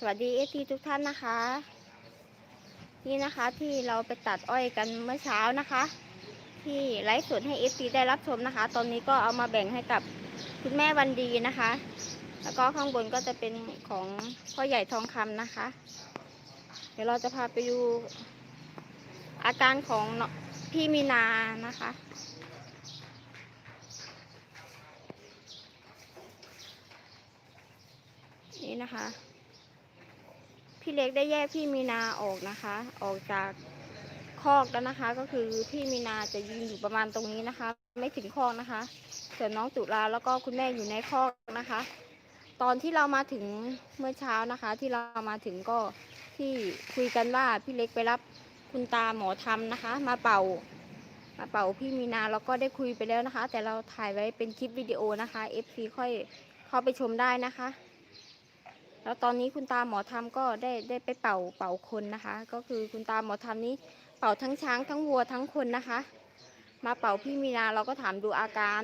สวัสดีเอทีทุกท่านนะคะ นี่นะคะที่เราไปตัดอ้อยกันเมื่อเช้านะคะ ที่ไลฟ์สดให้เอทีได้รับชมนะคะ ตอนนี้ก็เอามาแบ่งให้กับคุณแม่วันดีนะคะ แล้วก็ข้างบนก็จะเป็นของพ่อใหญ่ทองคำนะคะ เดี๋ยวเราจะพาไปดูอาการของน้องพี่มีนานะคะนี่นะคะ พี่เล็กได้แยกพี่มีนาออกนะคะ ออกจากคอกแล้วนะคะ ก็คือพี่มีนาจะยืนอยู่ประมาณตรงนี้นะคะ ไม่ถึงคอกนะคะ ส่วนน้องตุลาแล้วก็คุณแม่อยู่ในคอกนะคะ ตอนที่เรามาถึงเมื่อเช้านะคะ ที่เรามาถึงก็ที่คุยกันว่าพี่เล็กไปรับคุณตาหมอทำนะคะ มาเป่ามาเป่าพี่มีนาแล้วก็ได้คุยไปแล้วนะคะ แต่เราถ่ายไว้เป็นคลิปวิดีโอนะคะ FC ค่อยเข้าไปชมได้นะคะ แล้วตอนนี้คุณตาหมอทำก็ได้ได้ไปเป่าเป่าคนนะคะ ก็คือคุณตาหมอทำนี้เป่าทั้งช้างทั้งวัวทั้งคนนะคะ มาเป่าพี่มีนาเราก็ถามดูอาการ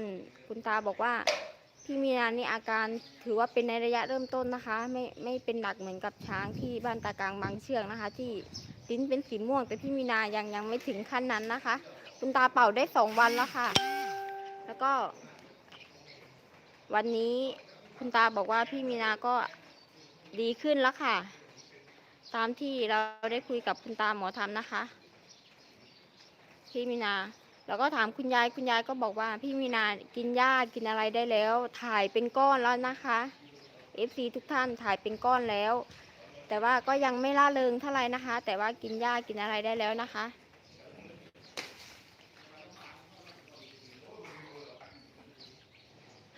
คุณตาบอกว่าพี่มีนานี่อาการถือว่าเป็นในระยะเริ่มต้นนะคะ ไม่ไม่เป็นหนักเหมือนกับช้างที่บ้านตากลางบางเชือกนะคะ ที่ลิ้นเป็นสีม่วง แต่พี่มีนายังยังไม่ถึงขั้นนั้นนะคะ คุณตาเป่าได้สองวันแล้วค่ะ แล้วก็ วันนี้คุณตาบอกว่าพี่มีนาก็ ดีขึ้นแล้วค่ะ ตามที่เราได้คุยกับคุณตาหมอทำนะคะพี่มีนาเราก็ถามคุณยายคุณยายก็บอกว่า พี่มีนากินหญ้ากินอะไรได้แล้ว ถ่ายเป็นก้อนแล้วนะคะ FC ทุกท่านถ่ายเป็นก้อนแล้ว แต่ว่าก็ยังไม่ล่าเริงเท่าไหร่นะคะ แต่ว่ากินหญ้ากินอะไรได้แล้วนะคะ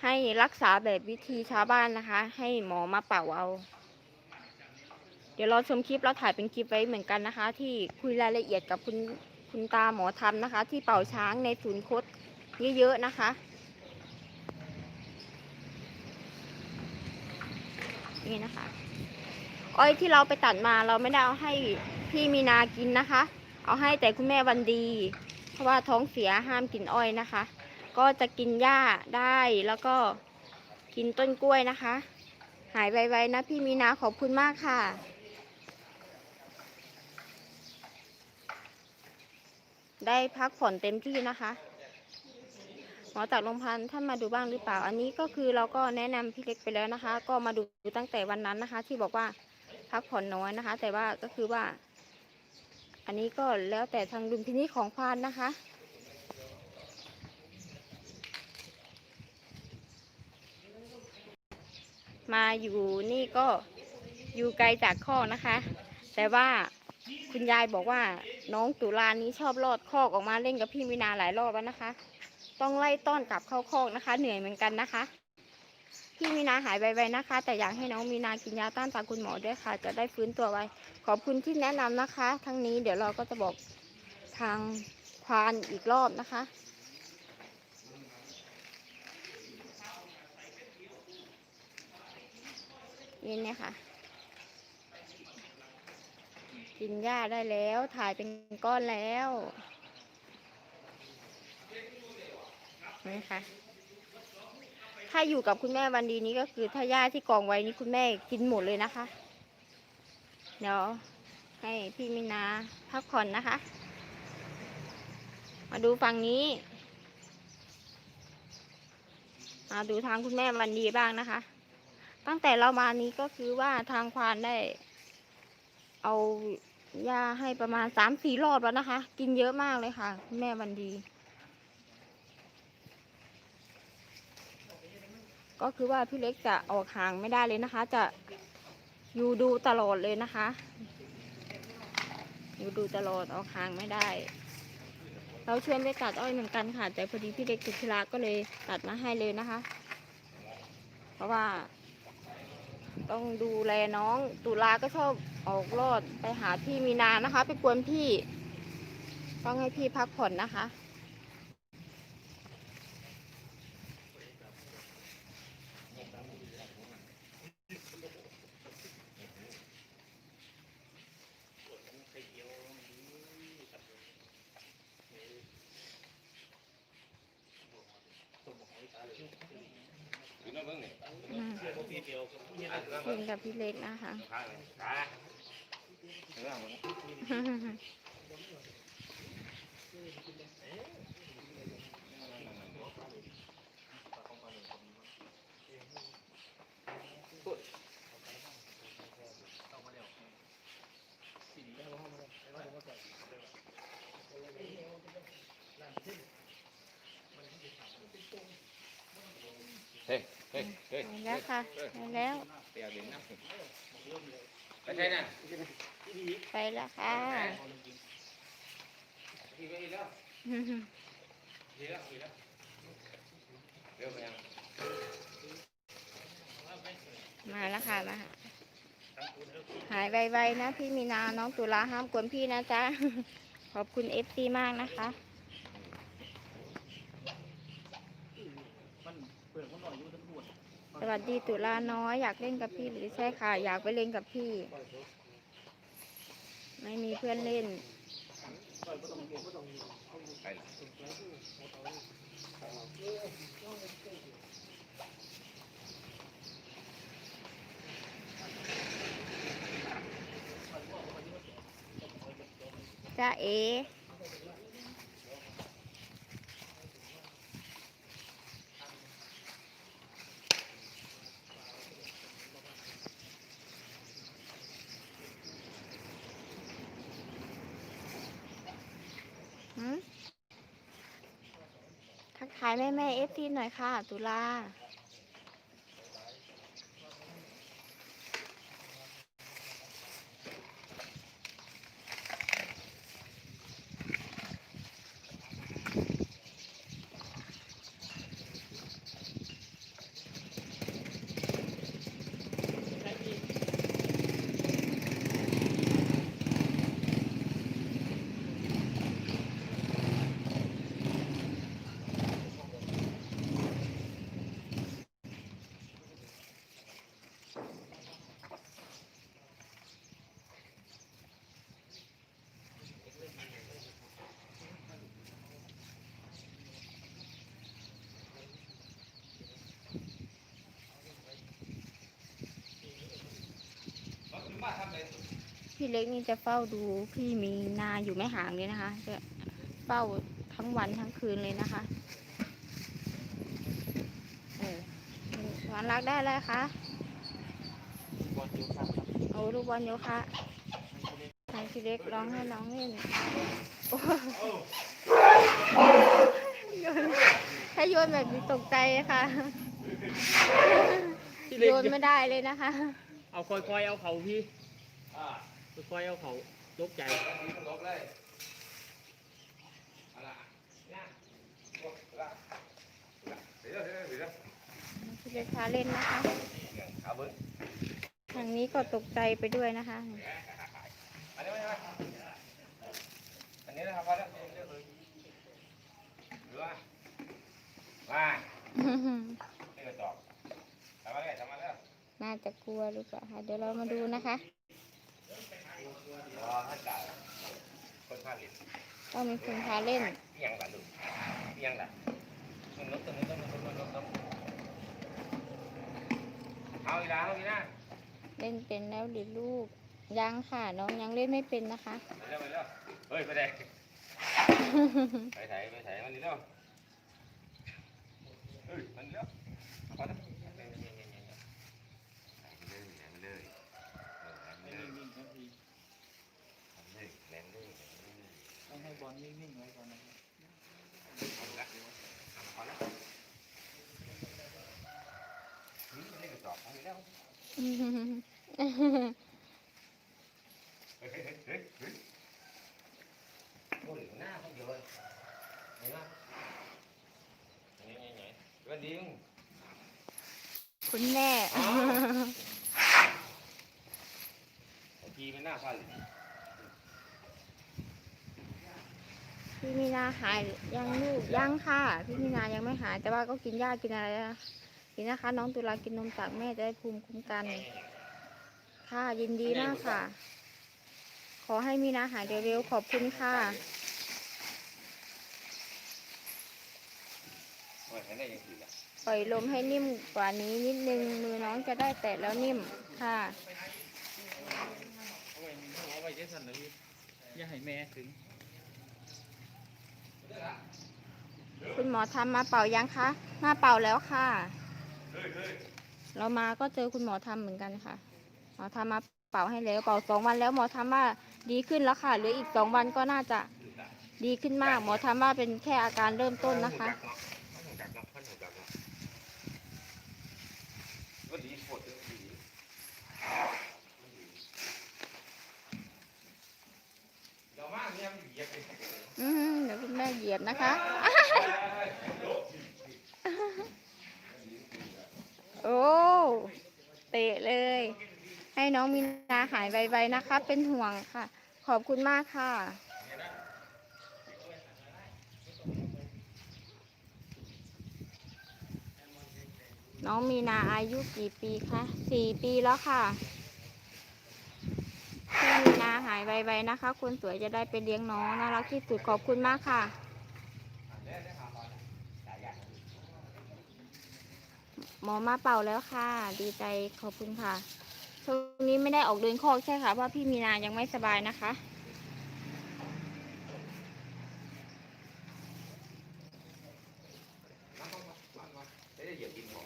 ให้รักษาแบบวิธีชาวบ้านนะคะ ให้หมอมาเป่าเอา เดี๋ยวเราชมคลิปเราถ่ายเป็นคลิปไว้เหมือนกันนะคะ ที่คุยรายละเอียดกับคุณคุณตาหมอทำนะคะ ที่เป่าช้างในศูนย์คดเยอะๆนะคะนี่นะคะ อ้อยที่เราไปตัดมาเราไม่ได้เอาให้พี่มีนากินนะคะ เอาให้แต่คุณแม่วันดี เพราะว่าท้องเสียห้ามกินอ้อยนะคะ ก็จะกินหญ้าได้แล้วก็กินต้นกล้วยนะคะ หายไวๆนะพี่มีนาขอบคุณมากค่ะ ได้พักผ่อนเต็มที่นะคะ หมอจากโรงพยาบาลท่านมาดูบ้างหรือเปล่า อันนี้ก็คือเราก็แนะนำพี่เล็กไปแล้วนะคะ ก็มาดูตั้งแต่วันนั้นนะคะ ที่บอกว่าพักผ่อนน้อยนะคะ แต่ว่าก็คือว่า อันนี้ก็แล้วแต่ทางดุลพินิจของควานนะคะมาอยู่นี่ก็อยู่ไกลจากคอนะคะ แต่ว่า คุณยายบอกว่าน้องตุลานี้ชอบลอดคอกออกมาเล่นกับพี่มินาหลายรอบแล้วนะคะ ต้องไล่ต้อนกลับเข้าคอกนะคะ เหนื่อยเหมือนกันนะคะ พี่มีนาหายไวๆนะคะ แต่อยากให้น้องมีนากินยาต้านตาคุณหมอด้วยค่ะ จะได้ฟื้นตัวไวขอบคุณที่แนะนำนะคะ ทั้งนี้เดี๋ยวเราก็จะบอกทางควานอีกรอบนะคะนี่เนี่ยค่ะ กินหญ้าได้แล้ว ถ่ายเป็นก้อนแล้วนี่ค่ะ ถ้าอยู่กับคุณแม่วันดีนี้ก็คือถ้าหญ้าที่กองไว้นี้คุณแม่กินหมดเลยนะคะ เดี๋ยวให้พี่มินาพักผ่อนนะคะ มาดูฝั่งนี้ มาดูทางคุณแม่วันดีบ้างนะคะ ตั้งแต่เรามานี้ก็คือว่าทางควานได้ เอายาให้ประมาณสามสี่รอบแล้วนะคะ กินเยอะมากเลยค่ะ แม่วันดี ก็คือว่าพี่เล็กจะออกห่างไม่ได้เลยนะคะ จะอยู่ดูตลอดเลยนะคะ อยู่ดูตลอดออกห่างไม่ได้ เราชวนไปตัดอ้อยเหมือนกันค่ะ แต่พอดีพี่เล็กติดธุระก็เลยตัดมาให้เลยนะคะ เพราะว่า ต้องดูแลน้อง ตุลาก็ชอบออกรอดไปหาพี่มีนานะคะ ไปกวนพี่ ต้องให้พี่พักผ่อนนะคะอืมเล่นกับพี่เล็กนะคะเฮ้ยเฮ้ยเฮ้ยไปแล้วค่ะไปแล้วไปเอาเหรียญนะไปใช่น่ะไปแล้วค่ะมาแล้วค่ะมาหายไวๆนะพี่มีนาน้องตุลาห้ามกวนพี่นะจ๊ะ ขอบคุณเอฟซีมากนะคะ ส วัสดีตุลาน้อยอยากเล่นกับพี่หรือใช่ค่ะ อยากไปเล่นกับพี่ ไม่มีเพื่อนเล่นไปละจ้าเอายแม่แม่เอฟซีหน่อยค่ะ ตุลา พี่เล็กนี่จะเฝ้าดูพี่มีนาอยู่ไม่ห่างเลยนะคะ จะเฝ้าทั้งวันทั้งคืนเลยนะคะ เออหวานรักได้เลยคะโอ้ลูกบอลโยคะให้พี่เล็กร้องให้น้องเล่นโอ้โยนถ้าโยนแบบนี้ตกใจค่ะพี่เล็กโยนไม่ได้เลยนะคะ เอาค่อยๆ เอาเขาพี่ ค่อยเอาเขาตกใจลบเลยอาละเนี่ยเดี๋ยวเดี๋ยวเดี๋ยวพี่เล็กพาเล่นนะคะเอาเบิ้งทางนี้ก็ตกใจไปด้วยนะคะอันนี้ไม่ใช่อันนี้นะครับว่าหรือว่ามานี่ก็จอบทำมาน่าจะกลัวหรือเปล่าคะเดี๋ยวเรามาดูนะคะ รอท่านจ่ายคนพาลินต้องมีคนพาเล่นเอียงล่ะลูกเอียงล่ะมันลบตรงนี้ต้องมันลบลบลบเอาอีกแล้วเอาอีกนะเล่นเป็นแล้วหรือลูกยังค่ะน้องยังเล่นไม่เป็นนะคะไปเร็วไปเร็วเฮ้ยไปไหนไปไหนไปไหนมันนี่เร็วเฮ้ยมันเร็วพอแล้วไปเลยไปเลยไปเลย นิ่งๆครับพี่ เลยแรงเลย ต้องให้ บอลนิ่งๆไว้ก่อนนะครับพอแล้วนี่ไม่ได้กระสอบเอาอีกแล้วเฮ้ยเฮ้ยเฮ้ยเฮ้ยโอ้ยหน้าเขาเยอะเห็นไหมนี่นี่นี่วันดีมึงคุณแม่กีเป็นหน้าฟัน พี่มีนาหายยังลูกยังค่ะ พี่มีนายังไม่หาย แต่ว่าก็กินยากินอะไรนะกินนะคะ น้องตุลากินนมจากแม่จะได้ภูมิคุ้มกัน ค่ะยินดีมากค่ะ ขอให้มีนาหายเร็วๆขอบคุณค่ะปล่อยลมให้นิ่มกว่านี้นิดนึงมือน้องจะได้แตะแล้วนิ่มค่ะเอาไว้นี่เอาไว้เจ๊สันเลยพี่อย่าให้แม่ถึง คุณหมอทำมาเป่ายังคะ มาเป่าแล้วค่ะ เรามาก็เจอคุณหมอทำเหมือนกันค่ะ หมอทำมาเป่าให้แล้ว เป่าสองวันแล้วหมอทำว่าดีขึ้นแล้วค่ะ เหลืออีกสองวันก็น่าจะดีขึ้นมาก หมอทำว่าเป็นแค่อาการเริ่มต้นนะคะเดี๋ยวมาเนี่ยมันเหยียบไป เดี๋ยวคุณแม่เหยียบนะคะ โอ้ เตะเลย ให้น้องมินาหายไวๆนะคะ เป็นห่วงค่ะ ขอบคุณมากค่ะน้องมีนาอายุกี่ปีคะสี่ปีแล้วค่ะ นาหายไวๆนะคะคนสวยจะได้ไปเลี้ยงน้องน่ารักที่สุดขอบคุณมากค่ะ หมอมาเป่าแล้วค่ะ ดีใจขอบคุณค่ะช่วงนี้ไม่ได้ออกเดินคอกใช่ค่ะเพราะพี่มีนายังไม่สบายนะคะ ได้เหยียบดินหมอ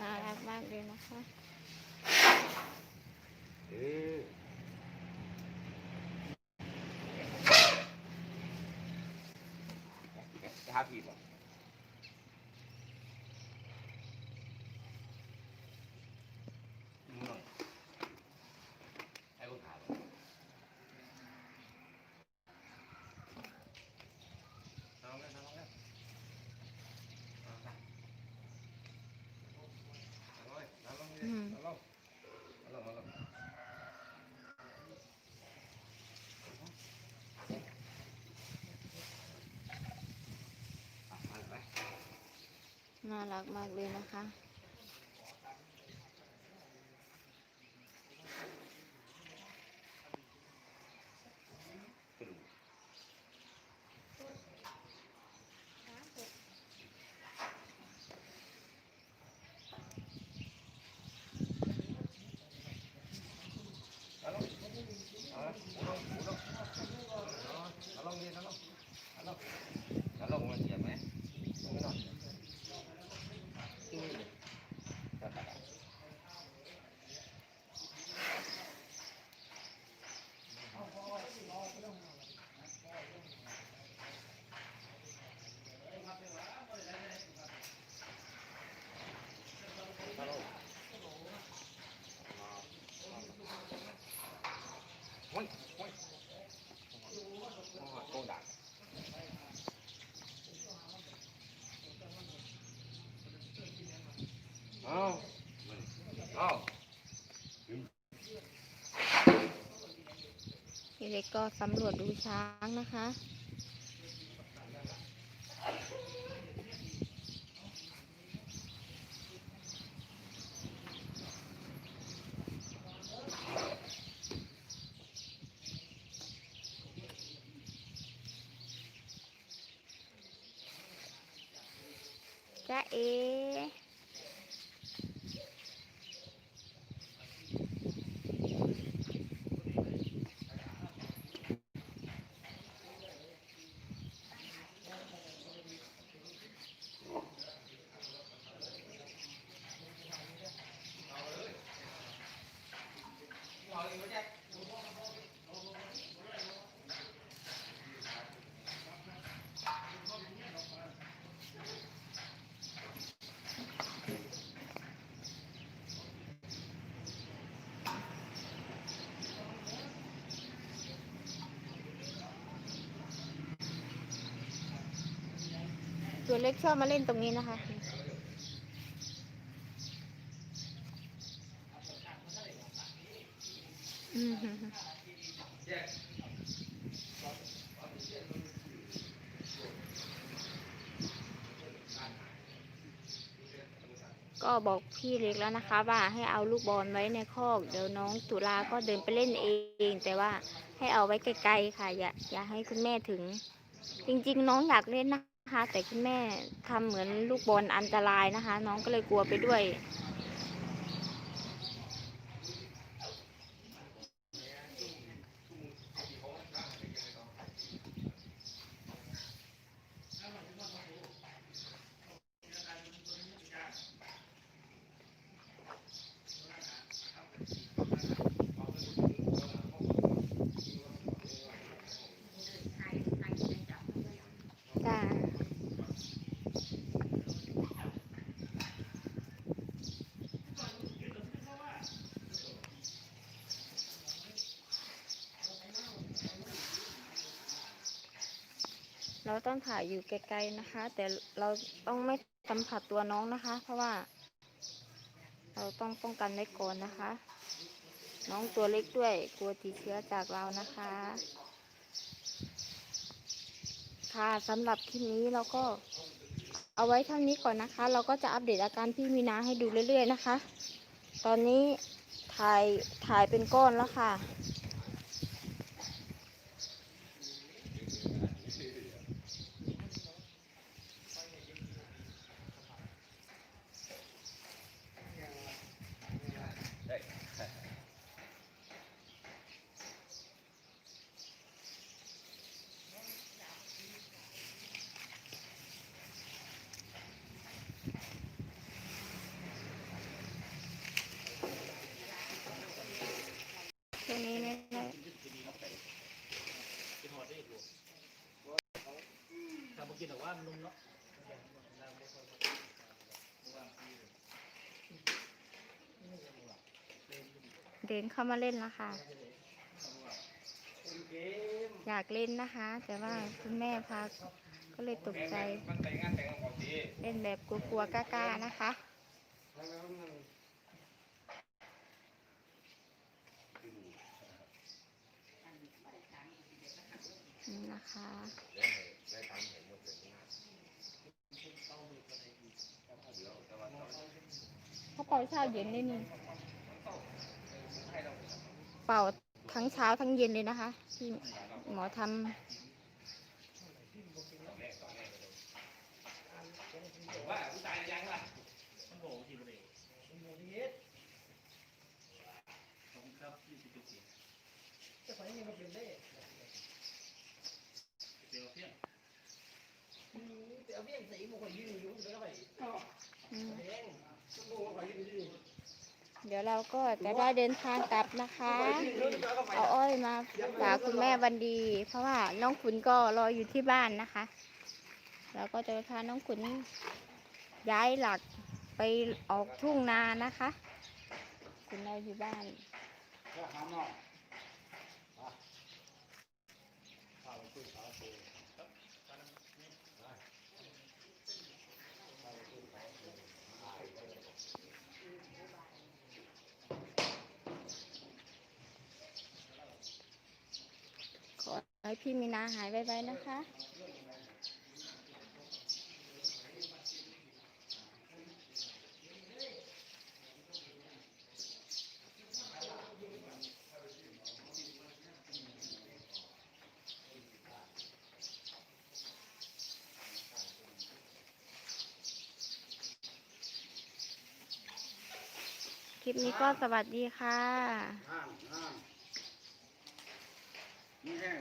น่ารักมากเลย นะคะเออจะหาผีบ่มึงหน่อยให้กูถามน้องกันน้องกันน้องกันน้องกันน้องกัน อืม น้องกันน้องกันน้องกัน น่า รักมากเลยนะคะ แล้วลงมันเหยียบไหมลงไม่หน่อยโอ้ยโอ้ยโกดัก เอาเอาพี่เล็กก็สำรวจดูช้างนะคะ จ้าเอ ตัวเล็กชอบมาเล่นตรงนี้นะคะ อืมก็บอกพี่เล็กแล้วนะคะว่าให้เอาลูกบอลไว้ในคอก เดี๋ยวน้องตุลาก็เดินไปเล่นเอง แต่ว่าให้เอาไว้ไกลๆค่ะ อย่าอย่าให้คุณแม่ถึง จริง ๆ น้องอยากเล่นนะ คะ แต่คุณแม่ทำเหมือนลูกบอลอันตรายนะคะ น้องก็เลยกลัวไปด้วย จ้า เราต้องถ่ายอยู่ไกลๆนะคะ แต่เราต้องไม่สัมผัสตัวน้องนะคะ เพราะว่า เราต้องป้องกันไว้ก่อนนะคะ น้องตัวเล็กด้วยกลัวติดเชื้อจากเรานะคะ ค่ะสำหรับคลิปนี้เราก็เอาไว้เท่านี้ก่อนนะคะ เราก็จะอัปเดตอาการพี่มีนาให้ดูเรื่อย ๆ นะคะ ตอนนี้ถ่ายถ่ายเป็นก้อนแล้วค่ะ ตรงนี้เนี่ยนะ กินหอดได้อยู่ถ้าบ่ กินแต่ว่ามันนุ่มเนาะเดินเข้ามาเล่นแล้วค่ะ อยากเล่นนะคะ แต่ว่าคุณแม่พาก็เลยตกใจ เล่นแบบกลัวๆกล้าๆนะคะนี่นะคะ เขาเป่าเช้าเย็นเลยนี่ เป่าทั้งเช้าทั้งเย็นเลยนะคะ ที่หมอทว่าเดี๋ยวเพียงสีมันก็ยืนอยู่เดี๋ยวไปำอืม เดี๋ยวเราก็จะได้เดินทางกลับนะคะ เอาอ้อยมาฝากคุณแม่วันดี เพราะว่าน้องขุนก็รออยู่ที่บ้านนะคะ เราก็จะพาน้องขุนย้ายหลักไปออกทุ่งนานะคะ คุณแม่อยู่บ้าน ให้พี่มีนาหายไวๆนะคะ คลิปนี้ก็สวัสดีค่ะ ห้ามห้าม นี่แห้